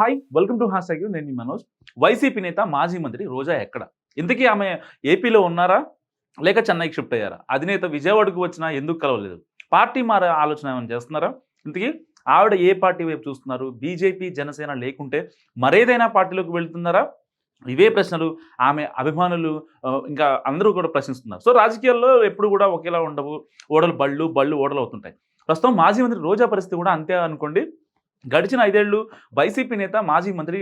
Hi welcome to hash tag నేను మీ Manoj. YCP నేత మాజీ మంత్రి రోజా ఎక్కడ? ఇంతకీ ఆమె ఏపీలో ఉన్నారా? లేక చెన్నైకి షిఫ్ట్ అయ్యారా? అధినేత విజయవాడకు వచ్చినా ఎందుకు కలవలేదు? పార్టీ మారే ఆలోచన ఏమైనా చేస్తున్నారా? ఇంతకీ ఆవిడ ఏ పార్టీ వైపు చూస్తున్నారు? బీజేపీ జనసేన లేకుంటే మరేదైనా పార్టీలోకి వెళ్తున్నారా? ఇవే ప్రశ్నలు ఆమె అభిమానులు ఇంకా అందరూ కూడా ప్రశ్నిస్తున్నారు. సో రాజకీయాల్లో ఎప్పుడు కూడా ఒకేలా ఉండవు. ఓడలు బళ్ళు బళ్ళు ఓడలు అవుతుంటాయి. ప్రస్తుతం మాజీ మంత్రి రోజా పరిస్థితి కూడా అంతే అనుకోండి. గడిచిన ఐదేళ్ళు వైసీపీ నేత మాజీ మంత్రి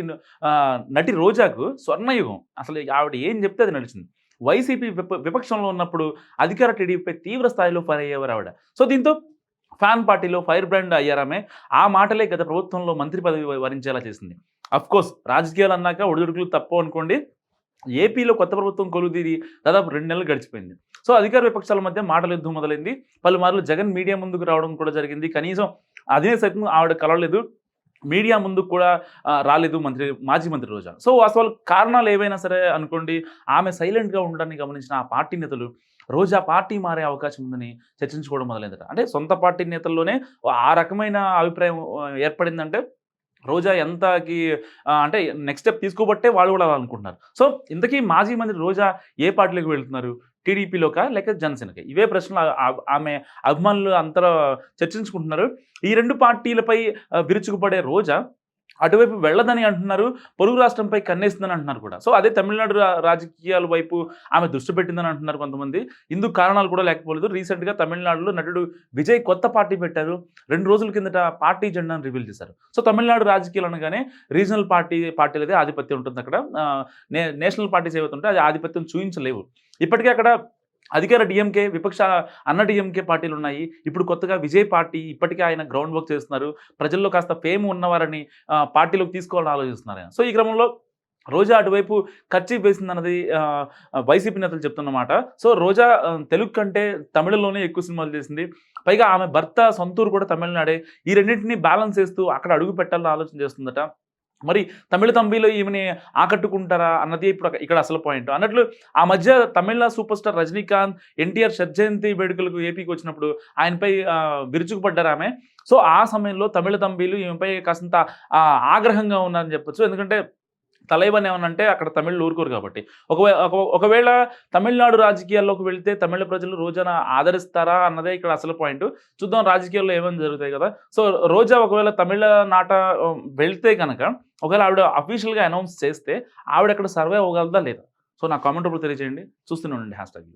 నటి రోజాకు స్వర్ణయుగం. అసలు ఆవిడ ఏం చెప్తే అది నడిచింది. వైసీపీ విప విపక్షంలో ఉన్నప్పుడు అధికార టీడీపీపై తీవ్ర స్థాయిలో ఫైర్ అయ్యేవారు ఆవిడ. సో దీంతో ఫ్యాన్ పార్టీలో ఫైర్ బ్రాండ్ అయ్యారామే. ఆ మాటలే గత ప్రభుత్వంలో మంత్రి పదవి వరించేలా చేసింది. అఫ్కోర్స్ రాజకీయాలు అన్నాక ఒడిదుడుకులు తప్పు అనుకోండి. ఏపీలో కొత్త ప్రభుత్వం కొలుదీరి దాదాపు రెండు నెలలు గడిచిపోయింది. సో అధికార విపక్షాల మధ్య మాటల యుద్ధం మొదలైంది. పలుమార్లు జగన్ మీడియా ముందుకు రావడం కూడా జరిగింది. కనీసం అదే సైతం ఆవిడ కలవలేదు. మీడియా ముందు కూడా రాలేదు మంత్రి మాజీ మంత్రి రోజా. సో అసలు కారణాలు ఏవైనా సరే అనుకోండి ఆమె సైలెంట్గా ఉండడాన్ని గమనించిన ఆ పార్టీ నేతలు రోజా పార్టీ మారే అవకాశం ఉందని చర్చించుకోవడం మొదలైందట. అంటే సొంత పార్టీ నేతల్లోనే ఆ రకమైన అభిప్రాయం ఏర్పడిందంటే రోజా ఎంతకి అంటే నెక్స్ట్ స్టెప్ తీసుకోబట్టే వాళ్ళు కూడా అనుకుంటున్నారు సో ఇంతకీ మాజీ మంత్రి రోజా ఏ పార్టీలోకి వెళ్తున్నారు? టీడీపీలోకా లేక జనసేనకి? ఇవే ప్రశ్నలు ఆమె అభిమానులు అంతర చర్చించుకుంటున్నారు. ఈ రెండు పార్టీలపై విరుచుకుపడే రోజా అటువైపు వెళ్ళదని అంటున్నారు పొరుగు రాష్ట్రంపై కన్నేస్తుందని అంటున్నారు కూడా. సో అదే తమిళనాడు రాజకీయాల వైపు ఆమె దృష్టి పెట్టిందని అంటున్నారు కొంతమంది. ఇందుకు కారణాలు కూడా లేకపోలేదు. రీసెంట్గా తమిళనాడులో నటుడు విజయ్ కొత్త పార్టీ పెట్టారు. రెండు రోజుల కిందట పార్టీ జెండాను రివీల్ చేశారు. సో తమిళనాడు రాజకీయాలు అనగానే రీజనల్ పార్టీ పార్టీలదే ఆధిపత్యం ఉంటుంది అక్కడ. నే నేషనల్ పార్టీస్ ఏవైతే ఉంటే అది ఆధిపత్యం చూపించలేవు ఇప్పటికే అక్కడ అధికార డిఎంకే విపక్ష అన్న డిఎంకే పార్టీలు ఉన్నాయి ఇప్పుడు కొత్తగా విజయ్ పార్టీ ఇప్పటికే ఆయన గ్రౌండ్ వర్క్ చేస్తున్నారు. ప్రజల్లో కాస్త ఫేమ్ ఉన్నవారని పార్టీలోకి తీసుకోవాలని ఆలోచిస్తున్నారు సో ఈ క్రమంలో రోజా అటువైపు ఖర్చీ వేసిందన్నది వైసీపీ నేతలు చెప్తున్నమాట. సో రోజా తెలుగు కంటే తమిళంలోనే ఎక్కువ సినిమాలు చేసింది. పైగా ఆమె భర్త సొంతూరు కూడా తమిళనాడే. ఈ రెండింటిని బ్యాలెన్స్ చేస్తూ అక్కడ అడుగు పెట్టాలని ఆలోచన చేస్తుందట. మరి తమిళ తంబిలో ఈమెని ఆకట్టుకుంటారా అన్నది ఇప్పుడు ఇక్కడ అసలు పాయింట్ అన్నట్లు ఆ మధ్య Tamil super star Rajinikanth NTR షడ్జయంతి వేడుకలకు ఏపీకి వచ్చినప్పుడు ఆయనపై విరుచుకుపడ్డారు ఆమె. సో ఆ సమయంలో తమిళ తంబీలు ఈమెపై కాస్తంత ఆగ్రహంగా ఉన్నారని చెప్పొచ్చు. ఎందుకంటే తలైవన్ ఏమనంటే అక్కడ తమిళ్ ఊరుకోరు కాబట్టి. ఒకవేళ తమిళనాడు రాజకీయాల్లోకి వెళితే తమిళ ప్రజలు రోజాన ఆదరిస్తారా అన్నదే ఇక్కడ అసలు పాయింట్. చూద్దాం రాజకీయాల్లో ఏమేమి జరుగుతాయి కదా. సో రోజా ఒకవేళ తమిళ నాట కనుక ఒకవేళ ఆవిడ అఫీషియల్గా అనౌన్స్ చేస్తే ఆవిడ అక్కడ సర్వే అవ్వగలదా లేదా? సో నా కామెంట్ రూపంలో తెలియజేయండి చూస్తూనే ఉండండి హ్యాష్ ట్యాగ్